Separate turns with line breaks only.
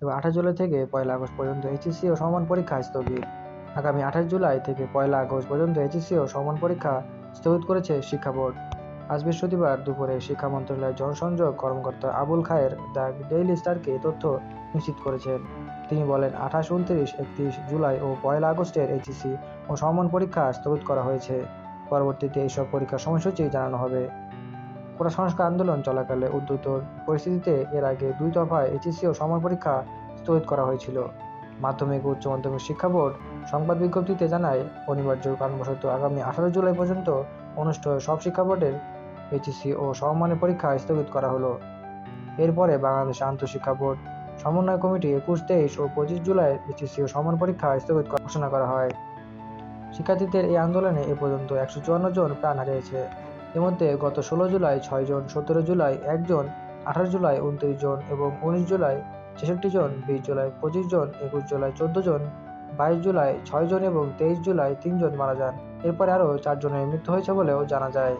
এবং আঠাশ জুলাই থেকে পয়লা আগস্ট পর্যন্ত এইচএসসি ও সমান পরীক্ষা স্থগিত। আগামী আঠাশ জুলাই থেকে পয়লা আগস্ট পর্যন্ত এইচএসসি ও সমান পরীক্ষা স্থগিত করেছে শিক্ষা বোর্ড। আজ বৃহস্পতিবার দুপুরে শিক্ষা মন্ত্রণালয়ের জনসংযোগ কর্মকর্তা আবুল খায়ের দ্য ডেইলি স্টারকে তথ্য নিশ্চিত করেছেন। তিনি বলেন, আঠাশ, উনত্রিশ, একত্রিশ জুলাই ও পয়লা আগস্টের এইচএসসি ও সমান পরীক্ষা স্থগিত করা হয়েছে। পরবর্তীতে এইসব পরীক্ষার সময়সূচি জানানো হবে। কোটা সংস্কার আন্দোলন চলাকালে উদ্ভূত পরিস্থিতিতে এর আগে দুই দফায় এইচএসসি ও সমান পরীক্ষা স্থগিত করা হয়েছিল। মাধ্যমিক ও উচ্চ মাধ্যমিক শিক্ষা বোর্ড সংবাদ বিজ্ঞপ্তিতে জানায়, অনিবার্য কারণবশত আগামী আঠারো জুলাই পর্যন্ত অনুষ্ঠেয় সব শিক্ষা বোর্ডের এইচএসসি ও সমমানের পরীক্ষা স্থগিত করা হলো। এরপরে বাংলাদেশ আন্তঃশিক্ষা বোর্ড সমন্বয় কমিটি একুশ, তেইশ ও পঁচিশ জুলাই এইচএসসি ও সমান পরীক্ষা স্থগিত ঘোষণা করা হয়। শিক্ষার্থীদের এই আন্দোলনে এ পর্যন্ত একশো চুয়ান্ন জন প্রাণ হারিয়েছে। এর মধ্যে গত ষোলো জুলাই ছয় জন, সতেরো জুলাই একজন আঠারো জুলাই উনত্রিশ জন এবং উনিশ জুলাই ছেষট্টি জন, বিশ জুলাই পঁচিশ জন, একুশ জুলাই চোদ্দ জন, বাইশ জুলাই ছয় জন এবং তেইশ জুলাই তিনজন মারা যান। এরপরে আরও চারজনের মৃত্যু হয়েছে বলেও জানা যায়।